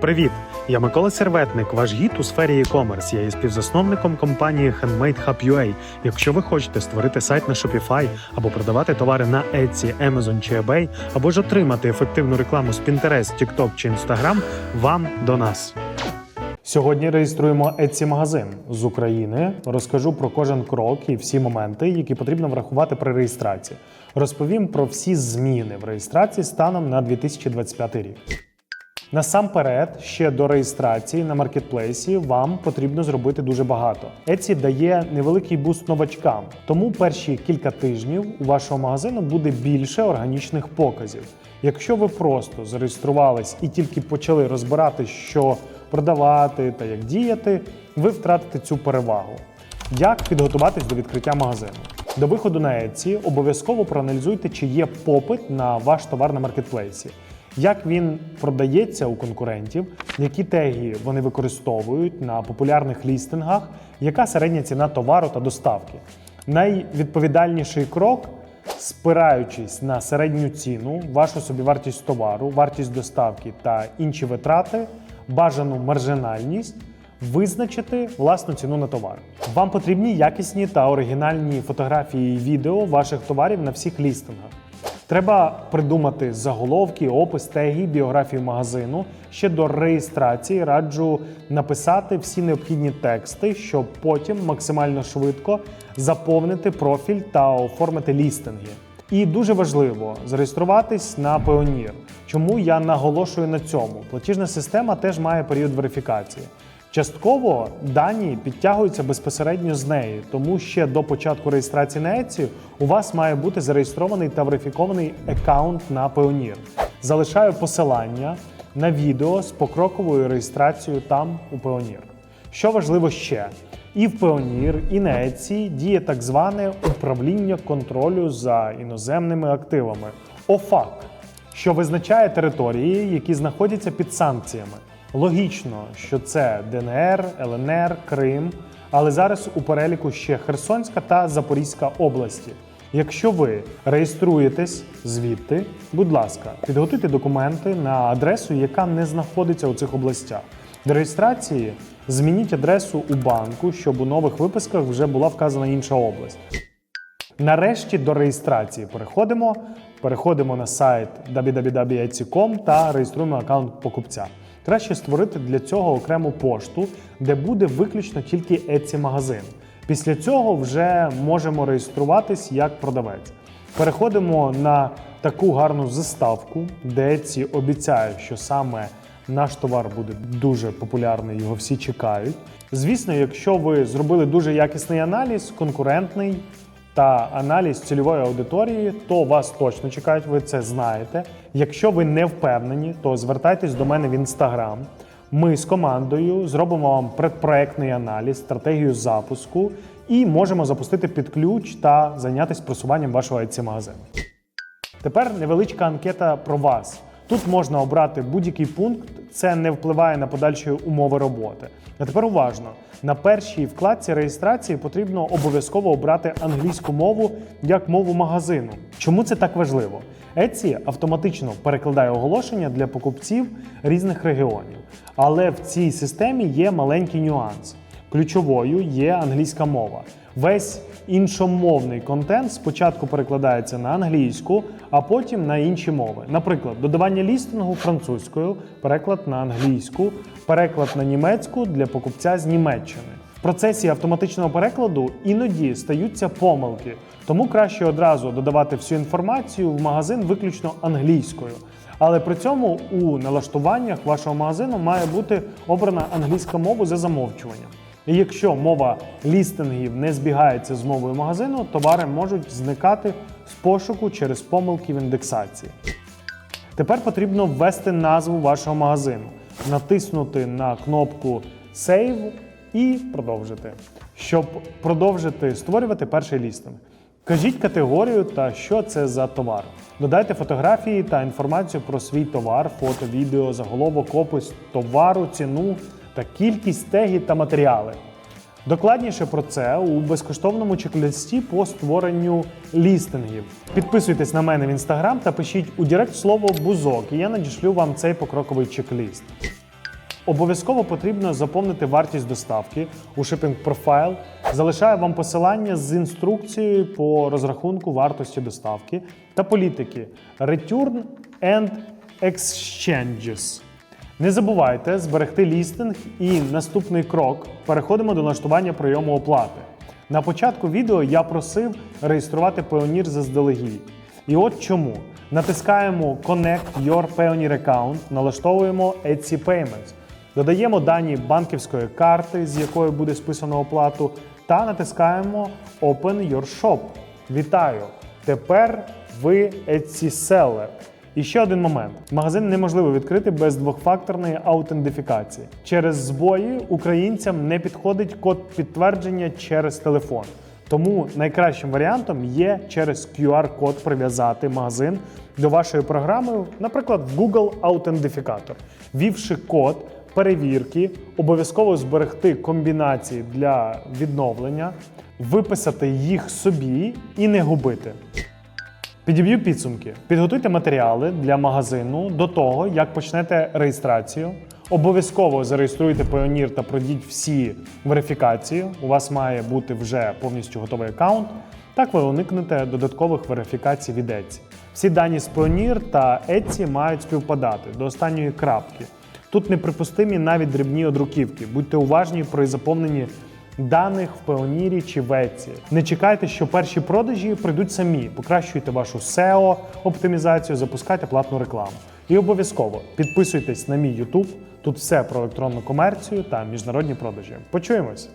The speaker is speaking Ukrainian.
Привіт! Я Микола Серветник, ваш гід у сфері e-commerce. Я є співзасновником компанії Handmade Hub UA. Якщо ви хочете створити сайт на Shopify або продавати товари на Etsy, Amazon чи eBay, або ж отримати ефективну рекламу з Pinterest, TikTok чи Instagram, вам до нас. Сьогодні реєструємо Etsy магазин з України. Розкажу про кожен крок і всі моменти, які потрібно врахувати при реєстрації. Розповім про всі зміни в реєстрації станом на 2025 рік. Насамперед, ще до реєстрації на маркетплейсі вам потрібно зробити дуже багато. Etsy дає невеликий буст новачкам, тому перші кілька тижнів у вашого магазину буде більше органічних показів. Якщо ви просто зареєструвались і тільки почали розбирати, що продавати та як діяти, ви втратите цю перевагу. Як підготуватись до відкриття магазину? До виходу на Etsy обов'язково проаналізуйте, чи є попит на ваш товар на маркетплейсі як він продається у конкурентів, які теги вони використовують на популярних лістингах, яка середня ціна товару та доставки. Найвідповідальніший крок, спираючись на середню ціну, вашу собівартість товару, вартість доставки та інші витрати, бажану маржинальність. Визначити власну ціну на товар. Вам потрібні якісні та оригінальні фотографії і відео ваших товарів на всіх лістингах. Треба придумати заголовки, опис, теги, біографію магазину. Ще до реєстрації раджу написати всі необхідні тексти, щоб потім максимально швидко заповнити профіль та оформити лістинги. І дуже важливо зареєструватись на Payoneer. Чому я наголошую на цьому? Платіжна система теж має період верифікації. Частково дані підтягуються безпосередньо з неї, тому ще до початку реєстрації на Etsy у вас має бути зареєстрований та верифікований аккаунт на Payoneer. Залишаю посилання на відео з покроковою реєстрацією там у Payoneer. Що важливо ще, і в Payoneer, і на Etsy діє так зване управління контролю за іноземними активами ОФАК, що визначає території, які знаходяться під санкціями. Логічно, що це ДНР, ЛНР, Крим, але зараз у переліку ще Херсонська та Запорізька області. Якщо ви реєструєтесь звідти, будь ласка, підготуйте документи на адресу, яка не знаходиться у цих областях. До реєстрації змініть адресу у банку, щоб у нових виписках вже була вказана інша область. Нарешті до реєстрації переходимо. Переходимо на сайт www.etsy.com та реєструємо аккаунт покупця. Краще створити для цього окрему пошту, де буде виключно тільки Etsy магазин. Після цього вже можемо реєструватись як продавець. Переходимо на таку гарну заставку, де Etsy обіцяє, що саме наш товар буде дуже популярний, його всі чекають. Звісно, якщо ви зробили дуже якісний аналіз, конкурентний та аналіз цільової аудиторії, то вас точно чекають, ви це знаєте. Якщо ви не впевнені, то звертайтесь до мене в інстаграм. Ми з командою зробимо вам предпроектний аналіз, стратегію запуску і можемо запустити під ключ та зайнятися просуванням вашого etsy магазину. Тепер невеличка анкета про вас. Тут можна обрати будь-який пункт, це не впливає на подальші умови роботи. А тепер уважно: на першій вкладці реєстрації потрібно обов'язково обрати англійську мову як мову магазину. Чому це так важливо? Etsy автоматично перекладає оголошення для покупців різних регіонів. Але в цій системі є маленький нюанс. Ключовою є англійська мова. Весь іншомовний контент спочатку перекладається на англійську, а потім на інші мови. Наприклад, додавання лістингу французькою, переклад на англійську, переклад на німецьку для покупця з Німеччини. В процесі автоматичного перекладу іноді стаються помилки, тому краще одразу додавати всю інформацію в магазин виключно англійською. Але при цьому у налаштуваннях вашого магазину має бути обрана англійська мова за замовчуванням. І якщо мова лістингів не збігається з мовою магазину, товари можуть зникати з пошуку через помилки в індексації. Тепер потрібно ввести назву вашого магазину, натиснути на кнопку Save і продовжити. Щоб продовжити створювати перший лістинг. Кажіть категорію та що це за товар. Додайте фотографії та інформацію про свій товар, фото, відео, заголовок, опис товару, ціну та кількість тегів та матеріали. Докладніше про це у безкоштовному чек-листі по створенню лістингів. Підписуйтесь на мене в інстаграм та пишіть у директ слово бузок, і я надішлю вам цей покроковий чек-ліст. Обов'язково потрібно заповнити вартість доставки у Shipping Profile. Залишаю вам посилання з інструкцією по розрахунку вартості доставки та політики Return and Exchanges. Не забувайте зберегти лістинг і наступний крок переходимо до налаштування прийому оплати. На початку відео я просив реєструвати Payoneer заздалегідь. І от чому. Натискаємо Connect Your Payoneer Account, налаштовуємо Etsy Payments, додаємо дані банківської карти, з якої буде списано оплату, та натискаємо Open Your Shop. Вітаю! Тепер ви Etsy Seller. І ще один момент: магазин неможливо відкрити без двохфакторної аутентифікації. Через збої українцям не підходить код підтвердження через телефон. Тому найкращим варіантом є через QR-код прив'язати магазин до вашої програми, наприклад, Google Аутентифікатор. Ввівши код перевірки, обов'язково зберегти комбінації для відновлення, виписати їх собі і не губити. Підіб'ю підсумки. Підготуйте матеріали для магазину до того, як почнете реєстрацію. Обов'язково зареєструйте Payoneer та пройдіть всі верифікації. У вас має бути вже повністю готовий аккаунт. Так ви уникнете додаткових верифікацій від Etsy. Всі дані з Payoneer та Etsy мають співпадати до останньої крапки. Тут неприпустимі навіть дрібні одруківки. Будьте уважні при заповненні даних в Payoneer чи веці Не чекайте, що перші продажі прийдуть самі. Покращуйте вашу SEO, оптимізацію, запускайте платну рекламу. І обов'язково підписуйтесь на мій YouTube. Тут все про електронну комерцію та міжнародні продажі. Почуємось!